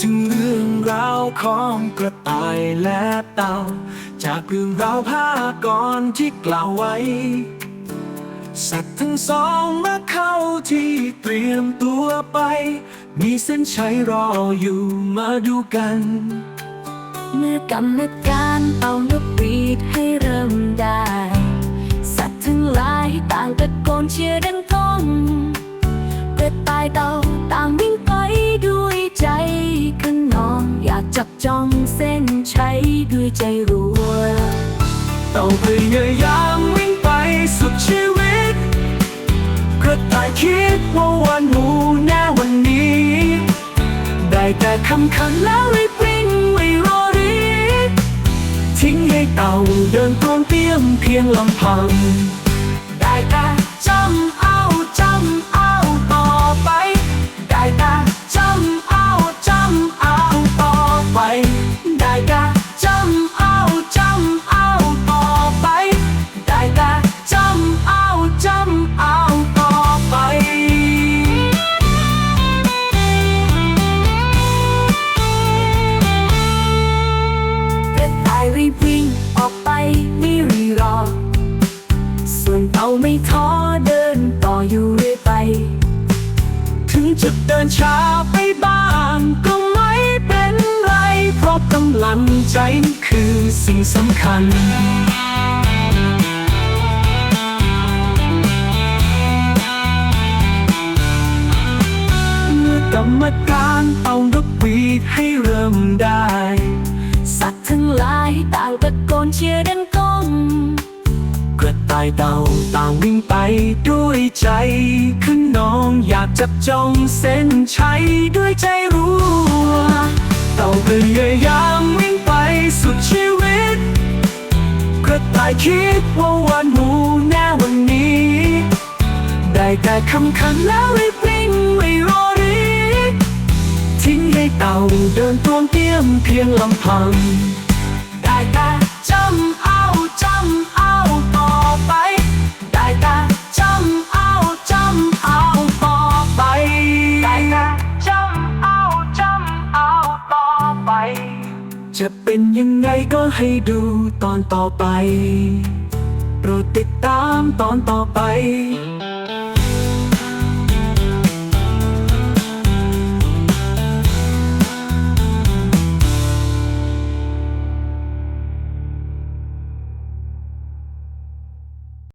จึงเลื่องกระต่ายและเต่า จากเรื่องราวภาก่อนที่กล่าวไว้ สัตว์ทั้งสองมาเข้าที่เตรียมตัวไป มีเส้นชัยรออยู่มาดูกัน เมื่อกรรมการเป่านกหวีดให้เริ่มได้ สัตว์ทั้งหลายต่างตะโกนเชียร์ดังก้องกระต่ายเต่าต่าง จับจ้องเส้นชัยด้วยใจรัวเต่าพยายามวิ่งไปสุดชีวิตกระต่ายคิดว่าวันหูแน่วันนี้ ได้แต่คำขันแล้วรีบวิ่งไม่รอรีทิ้งให้เต่าเดินตรงเตี้ยมเพียงลำพัง จะเดินช้าไปบ้างก็ไม่เป็นไร เพราะกำลังใจคือสิ่งสำคัญเมื่อกรรมการเอานกหวีดให้เริ่มได้ สัตว์ทั้งหลายต่างตะโกนเชียร์ดังก้องกระต่ายเต่าต่างวิ่งไปด้วยใจคือน้ อยากจับจองเส้นชัยด้วยใจรัวเต่าพยายามวิ่งไปสุดชีวิต กระต่ายคิดว่าวันหมูแน่วันนี้ ได้แต่คำขันแล้วรีบวิ่งไม่รอรีทิ้งให้เต่าเดินตวงเตี้ยมเพียงลำพัง จะเป็นยังไงก็ให้ดูตอนต่อไป โปรดติดตามตอนต่อไป